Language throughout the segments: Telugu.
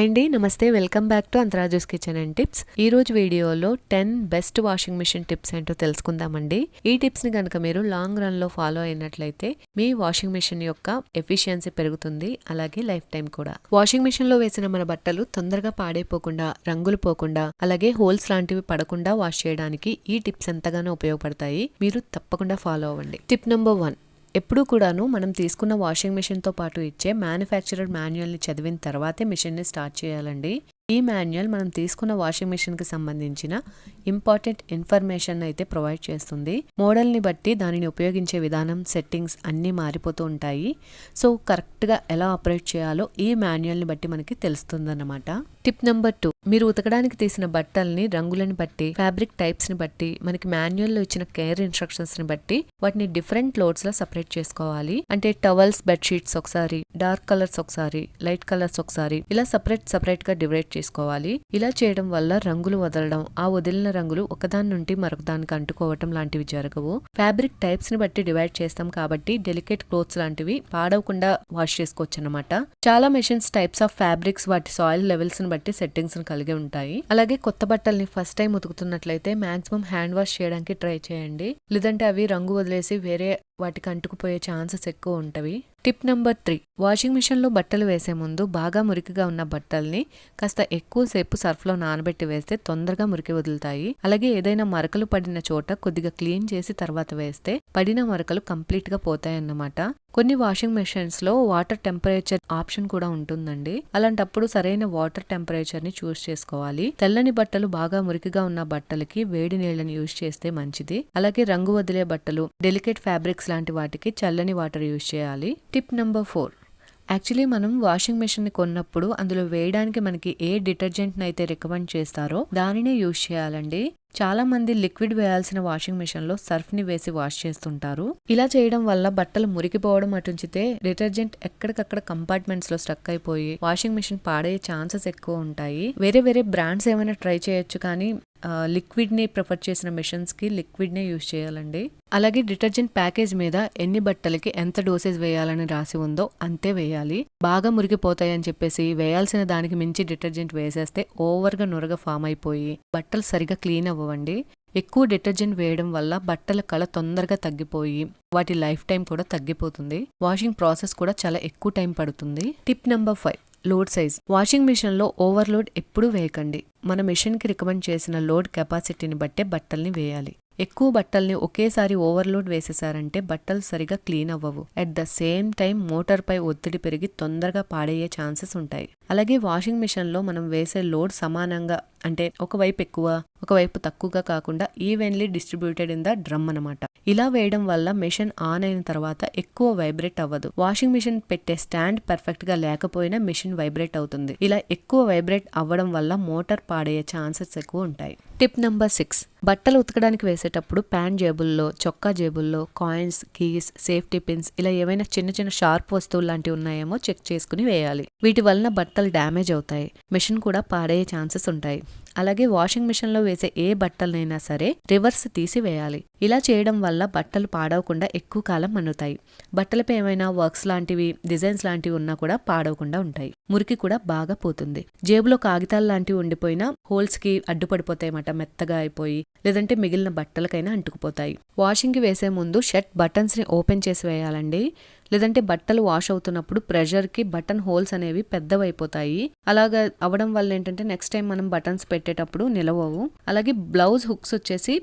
హాయ్ అండి నమస్తే welcome back to Antharaju's kitchen and tips. ఈ రోజు వీడియోలో ten best washing machine tips ఏంటో తెలుసుకుందామండి. ఈ టిప్స్ని కనుక మీరు లాంగ్ రన్లో ఫాలో అయినట్లయితే మీ వాషింగ్ మిషన్ యొక్క ఎఫిషియన్సీ పెరుగుతుంది అలాగే లైఫ్ టైం కూడా. వాషింగ్ మిషన్లో వేసిన మన బట్టలు తొందరగా పాడైపోకుండా రంగులు పోకుండా అలాగే హోల్స్ లాంటివి పడకుండా వాష్ చేయడానికి ఈ టిప్స్ ఎంతగానో ఉపయోగపడతాయి. మీరు తప్పకుండా ఫాలో అవ్వండి. టిప్ నెంబర్ వన్ ఎప్పుడూ కూడాను మనం తీసుకున్న వాషింగ్ మిషన్తో పాటు ఇచ్చే మ్యానుఫ్యాక్చరర్ మాన్యువల్ని చదివిన తర్వాతే మిషన్ని స్టార్ట్ చేయాలండి. ఈ మాన్యువల్ మనం తీసుకున్న వాషింగ్ మిషన్కి సంబంధించిన ఇంపార్టెంట్ ఇన్ఫర్మేషన్ అయితే ప్రొవైడ్ చేస్తుంది. మోడల్ని బట్టి దానిని ఉపయోగించే విధానం సెట్టింగ్స్ అన్నీ మారిపోతూ ఉంటాయి. సో కరెక్ట్గా ఎలా ఆపరేట్ చేయాలో ఈ మాన్యువల్ని బట్టి మనకి తెలుస్తుందన్నమాట. టిప్ నెంబర్ టూ మీరు ఉతకడానికి తీసిన బట్టల్ని రంగులను బట్టి ఫ్యాబ్రిక్ టైప్స్ని బట్టి మనకి మాన్యువల్లో ఇచ్చిన కేర్ ఇన్స్ట్రక్షన్స్ని బట్టి వాటిని డిఫరెంట్ లోడ్స్లో సపరేట్ చేసుకోవాలి. అంటే టవల్స్ బెడ్షీట్స్ ఒకసారి డార్క్ కలర్స్ ఒకసారి లైట్ కలర్స్ ఒకసారి ఇలా సపరేట్ సపరేట్గా డివైడ్ చేసుకోవాలి. ఇలా చేయడం వల్ల రంగులు వదలడం ఆ వదిలిన రంగులు ఒకదాని నుండి మరొక దానికి అంటుకోవటం లాంటివి జరగవు. ఫ్యాబ్రిక్ టైప్స్ని బట్టి డివైడ్ చేస్తాం కాబట్టి డెలికేట్ క్లోత్స్ లాంటివి పాడవకుండా వాష్ చేసుకోవచ్చు అనమాట చాలా మెషిన్స్ టైప్స్ ఆఫ్ ఫ్యాబ్రిక్స్ వాటి సాయిల్ లెవెల్స్ని బట్టి సెట్టింగ్స్ని కలిగి ఉంటాయి. అలాగే కొత్త బట్టల్ని ఫస్ట్ టైం ఉతుకుతున్నట్లయితే మాక్సిమం హ్యాండ్ వాష్ చేయడానికి ట్రై చేయండి. లేదంటే అవి రంగు వదిలేసి వేరే వాటికి అంటుకుపోయే ఛాన్సెస్ ఎక్కువ ఉంటవి. టిప్ నెంబర్ త్రీ వాషింగ్ మిషన్లో బట్టలు వేసే ముందు బాగా మురికిగా ఉన్న బట్టల్ని కాస్త ఎక్కువసేపు సర్ఫ్లో నానబెట్టి వేస్తే తొందరగా మురికి వదులుతాయి. అలాగే ఏదైనా మరకలు పడిన చోట కొద్దిగా క్లీన్ చేసి తర్వాత వేస్తే పడిన మరకలు కంప్లీట్గా పోతాయన్నమాట. కొన్ని వాషింగ్ మెషిన్స్లో వాటర్ టెంపరేచర్ ఆప్షన్ కూడా ఉంటుందండి. అలాంటప్పుడు సరైన వాటర్ టెంపరేచర్ని చూస్ చేసుకోవాలి. తెల్లని బట్టలు బాగా మురికిగా ఉన్న బట్టలకి వేడి నీళ్ళని యూజ్ చేస్తే మంచిది. అలాగే రంగు వదిలే బట్టలు డెలికేట్ ఫ్యాబ్రిక్స్ లాంటి వాటికి చల్లని వాటర్ యూజ్ చేయాలి. టిప్ నెంబర్ ఫోర్ యాక్చువల్లీ మనం వాషింగ్ మెషిన్ కొన్నప్పుడు అందులో వేయడానికి మనకి ఏ డిటర్జెంట్ అయితే రికమెండ్ చేస్తారో దానినే యూజ్ చేయాలండి. చాలా మంది లిక్విడ్ వేయాల్సిన వాషింగ్ మెషిన్లో సర్ఫ్ని వేసి వాష్ చేస్తుంటారు. ఇలా చేయడం వల్ల బట్టలు మురికిపోవడం అటుంచితే డిటర్జెంట్ ఎక్కడికక్కడ కంపార్ట్మెంట్స్లో స్టక్ అయిపోయి వాషింగ్ మెషిన్ పాడే ఛాన్సెస్ ఎక్కువ ఉంటాయి. వేరే వేరే బ్రాండ్స్ ఏమైనా ట్రై చేయొచ్చు కానీ లిక్విడ్ని ప్రిఫర్ చేసిన మిషన్స్కి కి యూజ్ చేయాలండి. అలాగే డిటర్జెంట్ ప్యాకేజ్ మీద ఎన్ని బట్టలకి ఎంత డోసేజ్ వేయాలని రాసి ఉందో అంతే వేయాలి. బాగా మురిగిపోతాయని చెప్పేసి వేయాల్సిన దానికి మించి డిటర్జెంట్ వేసేస్తే ఓవర్గా నురగ ఫామ్ అయిపోయి బట్టలు సరిగా క్లీన్ అవ్వండి ఎక్కువ డిటర్జెంట్ వేయడం వల్ల బట్టల కళ తొందరగా తగ్గిపోయి వాటి లైఫ్ టైం కూడా తగ్గిపోతుంది. వాషింగ్ ప్రాసెస్ కూడా చాలా ఎక్కువ టైం పడుతుంది. Tip number five. Load size. Washing మిషన్లో ఓవర్లోడ్ ఎప్పుడూ వేయకండి. మన మిషన్కి రికమెండ్ చేసిన లోడ్ కెపాసిటీని బట్టే బట్టల్ని వేయాలి. ఎక్కువ బట్టల్ని ఒకేసారి ఓవర్లోడ్ వేసేసారంటే బట్టలు సరిగా క్లీన్ అవ్వవు. At the same time motor పై ఒత్తిడి పెరిగి తొందరగా పాడయ్యే ఛాన్సెస్ ఉంటాయి. అలాగే వాషింగ్ మిషన్లో మనం వేసే లోడ్ సమానంగా అంటే ఒకవైపు ఎక్కువ ఒకవైపు తక్కువగా కాకుండా evenly distributed in the drum అనమాట ఇలా వేయడం వల్ల మిషన్ ఆన్ అయిన తర్వాత ఎక్కువ వైబ్రేట్ అవ్వదు. వాషింగ్ మిషన్ పెట్టే స్టాండ్ పర్ఫెక్ట్గా లేకపోయినా మిషన్ వైబ్రేట్ అవుతుంది. ఇలా ఎక్కువ వైబ్రేట్ అవ్వడం వల్ల మోటార్ పాడయ్యే ఛాన్సెస్ ఎక్కువ ఉంటాయి. Tip number six. బట్టలు ఉతకడానికి వేసేటప్పుడు ప్యాన్ జేబుల్లో చొక్కా జేబుల్లో కాయిన్స్ కీస్ సేఫ్టీ పిన్స్ ఇలా ఏవైనా చిన్న చిన్న షార్ప్ వస్తువులు లాంటివి ఉన్నాయేమో చెక్ చేసుకుని వేయాలి. వీటి వలన బట్టలు డ్యామేజ్ అవుతాయి. మిషన్ కూడా పాడయ్యే ఛాన్సెస్ ఉంటాయి. అలాగే వాషింగ్ మిషన్లో వేసే ఏ బట్టలనైనా సరే రివర్స్ తీసి వేయాలి ఇలా చేయడం వల్ల బట్టలు పాడవకుండా ఎక్కువ కాలం మన్నుతాయి. బట్టలపై ఏమైనా వర్క్స్ లాంటివి డిజైన్స్ లాంటివి ఉన్నా కూడా పాడవకుండా ఉంటాయి. మురికి కూడా బాగా పోతుంది. జేబులో కాగితాలు లాంటివి ఉండిపోయినా హోల్స్కి అడ్డుపడిపోతాయన్నమాట మెత్తగా అయిపోయి లేదంటే మిగిలిన బట్టలకైనా అంటుకుపోతాయి. వాషింగ్కి వేసే ముందు షర్ట్ బటన్స్ని ఓపెన్ చేసి వేయాలండి. లేదంటే బట్టలు వాష్ అవుతున్నప్పుడు ప్రెషర్కి బటన్ హోల్స్ అనేవి పెద్దవైపోతాయి. అలాగా అవడం వల్ల ఏంటంటే నెక్స్ట్ టైం మనం బటన్స్ పెట్టేటప్పుడు నిలవవు. అలాగే బ్లౌజ్ హుక్స్ వచ్చేసి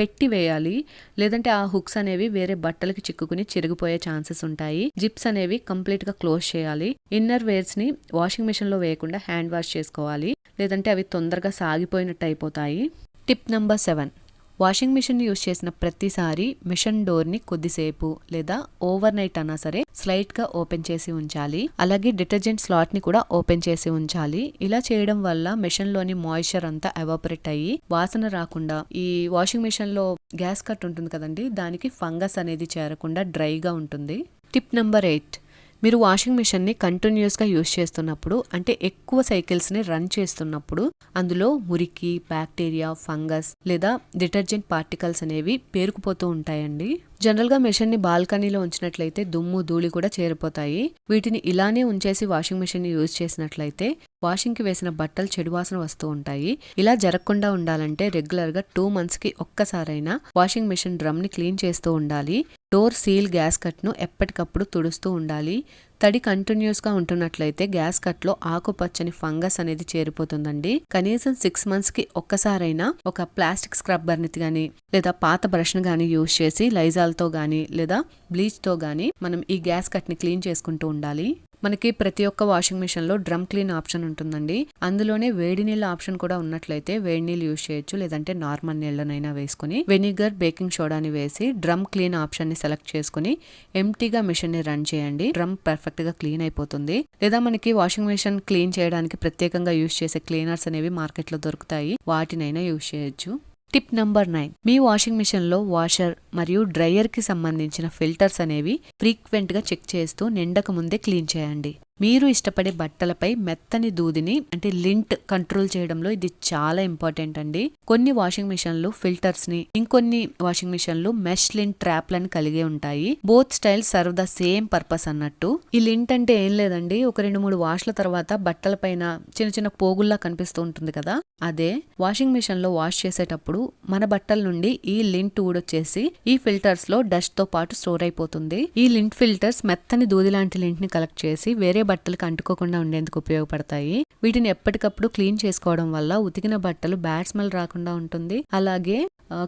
పెట్టి వేయాలి. లేదంటే ఆ హుక్స్ అనేవి వేరే బట్టలకి చిక్కుకుని చిరిగిపోయే ఛాన్సెస్ ఉంటాయి. జిప్స్ అనేవి కంప్లీట్గా క్లోజ్ చేయాలి. ఇన్నర్ వేర్స్ని వాషింగ్ మిషన్లో వేయకుండా హ్యాండ్ వాష్ చేసుకోవాలి. లేదంటే అవి తొందరగా సాగిపోయినట్టు అయిపోతాయి tip number seven washing machine use చేసిన ప్రతిసారి మిషన్ డోర్ని కొద్దిసేపు లేదా ఓవర్ నైట్ అన్నా సరే స్లైట్గా ఓపెన్ చేసి ఉంచాలి. అలాగే డిటర్జెంట్ స్లాట్ని కూడా ఓపెన్ చేసి ఉంచాలి. ఇలా చేయడం వల్ల మిషన్లోని మాయిశ్చర్ అంతా ఎవాపరేట్ అయ్యి వాసన రాకుండా ఈ వాషింగ్ మిషన్లో గ్యాస్ కట్ ఉంటుంది కదండి దానికి ఫంగస్ అనేది చేరకుండా డ్రైగా ఉంటుంది. Tip number eight. మీరు వాషింగ్ మిషన్ని కంటిన్యూస్గా యూస్ చేస్తున్నప్పుడు అంటే ఎక్కువ సైకిల్స్ని రన్ చేస్తున్నప్పుడు అందులో మురికి బ్యాక్టీరియా ఫంగస్ లేదా డిటర్జెంట్ పార్టికల్స్ అనేవి పేరుకుపోతూ ఉంటాయండి. జనరల్గా మెషిన్ని బాల్కనీలో ఉంచినట్లయితే దుమ్ము ధూళి కూడా చేరిపోతాయి. వీటిని ఇలానే ఉంచేసి వాషింగ్ మెషిన్ యూజ్ చేసినట్లయితే వాషింగ్కి వేసిన బట్టలు చెడు వాసన వస్తూ ఉంటాయి. ఇలా జరగకుండా ఉండాలంటే రెగ్యులర్గా టూ మంత్స్కి ఒక్కసారైనా వాషింగ్ మెషిన్ డ్రమ్ని క్లీన్ చేస్తూ ఉండాలి. డోర్ సీల్ గ్యాస్ కట్ను ఎప్పటికప్పుడు తుడుస్తూ ఉండాలి. తడి కంటిన్యూస్గా ఉంటున్నట్లయితే గ్యాస్ కట్లో ఆకుపచ్చని ఫంగస్ అనేది చేరిపోతుందండి. కనీసం సిక్స్ మంత్స్కి ఒక్కసారైనా ఒక ప్లాస్టిక్ స్క్రబ్బర్ని గానీ లేదా పాత బ్రష్ని గానీ యూజ్ చేసి లైజాల్తో గానీ లేదా బ్లీచ్తో గానీ మనం ఈ గ్యాస్ కట్ని క్లీన్ చేసుకుంటూ ఉండాలి. మనకి ప్రతి ఒక్క వాషింగ్ మిషన్లో డ్రమ్ క్లీన్ ఆప్షన్ ఉంటుందండి. అందులోనే వేడి నీళ్ళ ఆప్షన్ కూడా ఉన్నట్లయితే వేడి నీళ్ళు యూజ్ చేయొచ్చు లేదంటే నార్మల్ నీళ్ళనైనా వేసుకుని వెనిగర్ బేకింగ్ సోడాని వేసి డ్రమ్ క్లీన్ ఆప్షన్ని సెలెక్ట్ చేసుకుని ఎంటీగా మిషన్ని రన్ చేయండి. డ్రమ్ పర్ఫెక్ట్గా క్లీన్ అయిపోతుంది. లేదా మనకి వాషింగ్ మిషన్ క్లీన్ చేయడానికి ప్రత్యేకంగా యూజ్ చేసే క్లీనర్స్ అనేవి మార్కెట్లో దొరుకుతాయి. వాటినైనా యూజ్ చేయొచ్చు. Tip number nine. మీ వాషింగ్ మిషన్లో వాషర్ మరియు డ్రైయర్కి సంబంధించిన ఫిల్టర్స్ అనేవి ఫ్రీక్వెంట్గా చెక్ చేస్తూ నిండక ముందే క్లీన్ చేయండి. మీరు ఇష్టపడే బట్టలపై మెత్తని దూదిని అంటే లింట్ కంట్రోల్ చేయడంలో ఇది చాలా ఇంపార్టెంట్ అండి. కొన్ని వాషింగ్ మిషన్లు ఫిల్టర్స్ని ఇంకొన్ని వాషింగ్ మిషన్లు మెష్ లింట్ ట్రాప్లను కలిగి ఉంటాయి. Both style serve the same purpose అన్నట్టు. ఈ లింట్ అంటే ఏం లేదండి ఒక రెండు మూడు వాష్ల తర్వాత బట్టల పైన చిన్న చిన్న పోగుల్లా కనిపిస్తూ ఉంటుంది కదా? అదే వాషింగ్ మిషన్లో వాష్ చేసేటప్పుడు మన బట్టల నుండి ఈ లింట్ ఊడొచ్చేసి ఈ ఫిల్టర్స్లో డస్ట్తో పాటు స్టోర్ అయిపోతుంది. ఈ లింట్ ఫిల్టర్స్ మెత్తని దూది లాంటి లింట్ని కలెక్ట్ చేసి వేరే బట్టలకు అంటుకోకుండా ఉండేందుకు ఉపయోగపడతాయి. వీటిని ఎప్పటికప్పుడు క్లీన్ చేసుకోవడం వల్ల ఉతికిన బట్టలు బ్యాడ్ స్మెల్ రాకుండా ఉంటుంది. అలాగే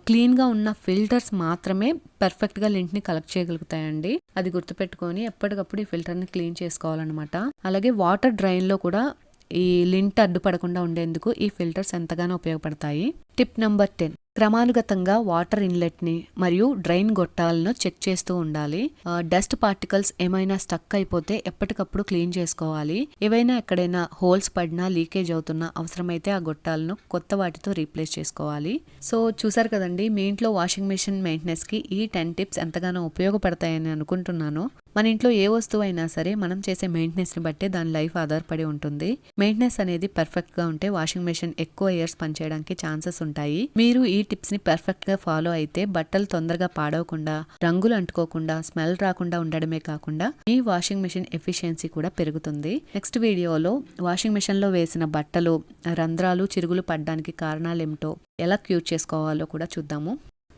క్లీన్గా ఉన్న ఫిల్టర్స్ మాత్రమే పర్ఫెక్ట్గా లింట్ని కలెక్ట్ చేయగలుగుతాయండి. అది గుర్తుపెట్టుకొని ఎప్పటికప్పుడు ఈ ఫిల్టర్ని క్లీన్ చేసుకోవాలన్నమాట. అలాగే వాటర్ డ్రైన్లో కూడా ఈ లింట్ అడ్డుపడకుండా ఉండేందుకు ఈ ఫిల్టర్స్ ఎంతగానో ఉపయోగపడతాయి. Tip number ten. క్రమానుగతంగా వాటర్ ఇన్లెట్ని మరియు డ్రైన్ గొట్టాలను చెక్ చేస్తూ ఉండాలి. డస్ట్ పార్టికల్స్ ఏమైనా స్టక్ అయిపోతే ఎప్పటికప్పుడు క్లీన్ చేసుకోవాలి. ఏవైనా ఎక్కడైనా హోల్స్ పడినా లీకేజ్ అవుతున్నా అవసరమైతే ఆ గొట్టాలను కొత్త వాటితో రీప్లేస్ చేసుకోవాలి. సో చూసారు కదండి మీ ఇంట్లో వాషింగ్ మెషిన్ మెయింటెనెన్స్కి ఈ టెన్ టిప్స్ ఎంతగానో ఉపయోగపడతాయని అనుకుంటున్నాను. మన ఇంట్లో ఏ వస్తువు అయినా సరే మనం చేసే మెయింటెనెన్స్ని బట్టే దాని లైఫ్ ఆధారపడి ఉంటుంది. మెయింటెనెన్స్ అనేది పర్ఫెక్ట్గా ఉంటే వాషింగ్ మెషిన్ ఎక్కువ ఇయర్స్ పనిచేయడానికి ఛాన్సెస్ ఉంటాయి. మీరు ఈ టిప్స్ని పర్ఫెక్ట్గా ఫాలో అయితే బట్టలు తొందరగా పాడవకుండా రంగులు అంటుకోకుండా స్మెల్ రాకుండా ఉండడమే కాకుండా ఈ వాషింగ్ మెషిన్ ఎఫిషియన్సీ కూడా పెరుగుతుంది. నెక్స్ట్ వీడియోలో వాషింగ్ మెషిన్లో వేసిన బట్టలు రంధ్రాలు చిరుగులు పడడానికి కారణాలు ఏమిటో ఎలా క్యూర్ చేసుకోవాలో కూడా చూద్దాము.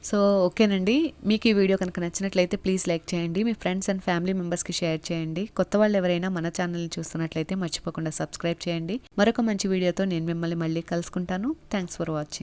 సో ఓకేనండి. మీకు ఈ వీడియో కనుక నచ్చినట్లయితే ప్లీజ్ లైక్ చేయండి. మీ ఫ్రెండ్స్ అండ్ ఫ్యామిలీ మెంబర్స్కి షేర్ చేయండి. కొత్త వాళ్ళు ఎవరైనా మన ఛానల్ని చూస్తున్నట్లయితే మర్చిపోకుండా సబ్స్క్రైబ్ చేయండి. మరొక మంచి వీడియోతో నేను మిమ్మల్ని మళ్ళీ కలుసుకుంటాను. Thanks for watching.